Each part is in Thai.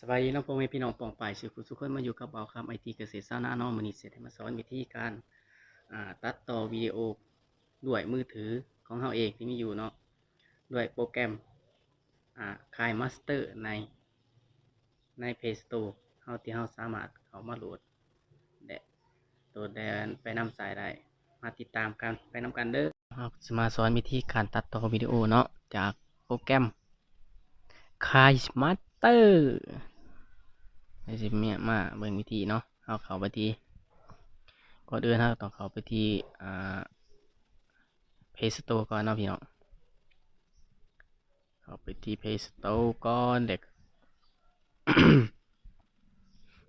สบายดีเน้องพ่อแม่พี่น้องปองไปายสุขุณสุขคนมาอยู่กับเบาคำไอทีเกษตรสร้างหน้าน้องมือนี้เสร็จมาสอนวิธีการตัดต่อวิดีโอด้วยมือถือของเราเองที่มีอยู่เนาะด้วยโปรแกรมคายมาสเตอร์ในใน Play Store เฮาที่เฮาสามารถเขามาโหลดและโหลดได้ไปนำสายได้มาติดตามกันไปนำกันเด้อเราจะมาสอนวิธีการตัดต่อวิดีโอเนาะจากโปรแกรมคายสมาร์ เตอร์ไอซิเมียมาเบิ่งวิธีเนาะเอาเข้าไปที่ก่อนอื่นเราต้องเข้าไปที่อ่า Play Store ก่อนเนาะพี่น้องเข้าไปที่เพจสโตก่อนเด็ก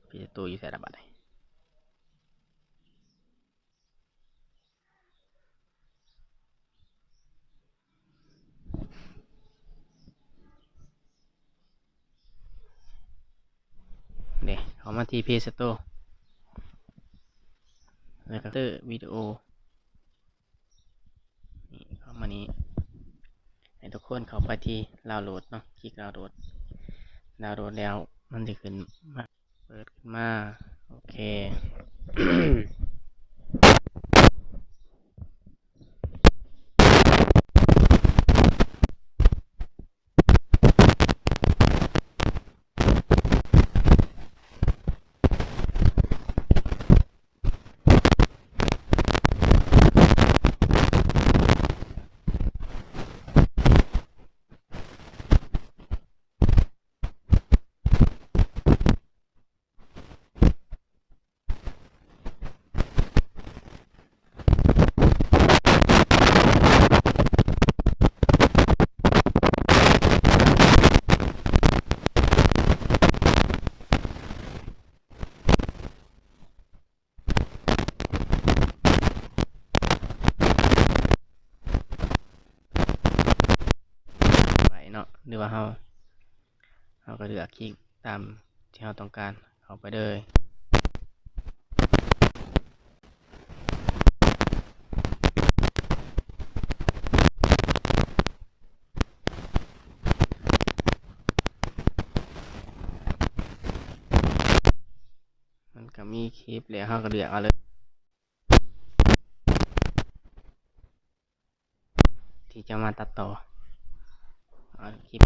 Play Store อยู่ใส่ระบาดไหนด็ก เข้ามาที่ Play Store แล้วก็เตอร์วิดีโอนี่เข้ามานี้ให้ทุกคนเข้าไปที่ดาวน์โหลดเนาะคลิกดาวน์โหลดดาวน์โหลดแล้วมันจะขึ้นมา เปิดขึ้นมา โอเค รือว่าเราเราก็เลือกคลิกตามที่เราต้องการเข้าไปเลยมันก็มีคลิปแล้วเราก็เลือกเอาเลยที่จะมาตัดต่อ เอาคลิป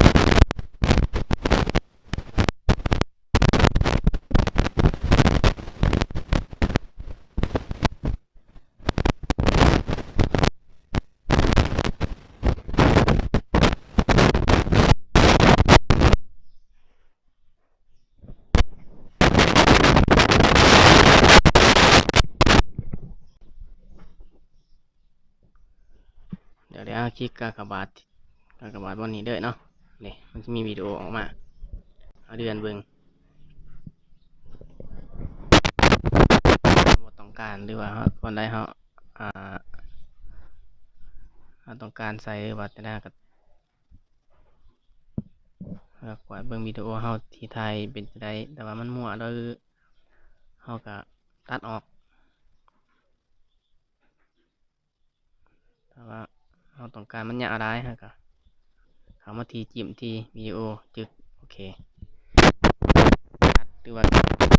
เดี๋ยวเดี๋ยวเอาคลิกกากบาท กากบาทบนนี้เด้อเนาะนี่มันจะมีวิดีโอออกมา เอาเดือนเบิงหมดต้องการหรือว่าเราคนใดเขาอ่าเราต้องการใส่วัดจะได้กับเลือกไว้เบิ่งวิดีโอเฮาที่ไทยเป็นจะได้แต่ว่ามันมั่วหรือเฮาก็ตัดออกแต่ว่าเราต้องการมันยาวได้ฮะก็ามาทีจิ้มทีวิดีโอจึกโอเคตัดหรือว่า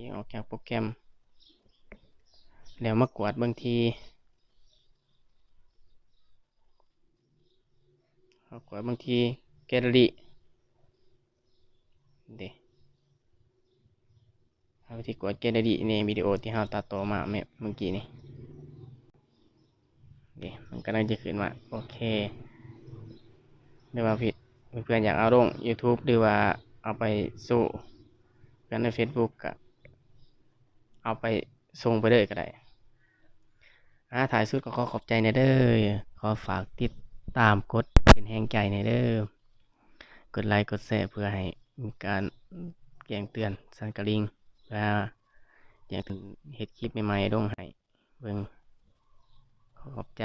ที่ออกจากโปรแกรม แล้วมากวาดบางทีเอากวาดบางทีแกลเลอรี่เด้เอาที่กวาดแกลเลอรี่ในวิดีโอที่เราตัดต่อมาเมื่อเมงกี้นี่เด้มันกำลังจะขึ้นมาโอเคหรือว่าผิดเพื่อนๆอยากเอาลง YouTube หรือว่าเอาไปสู่กันใน Facebook ก็ เอาไปส่งไปเลยก็ได้อาถ่ายสุดก็ขอขอบใจในเด้อขอฝากติดตามกดเป็นแห่งใจในเด้อกดไลค์กดแชร์เพื่อให้มีการแจ้งเตือนสันกระลิงและออยากถึงเหตุคลิปใหม่ๆลงให้เบิ่งขอขอบใจ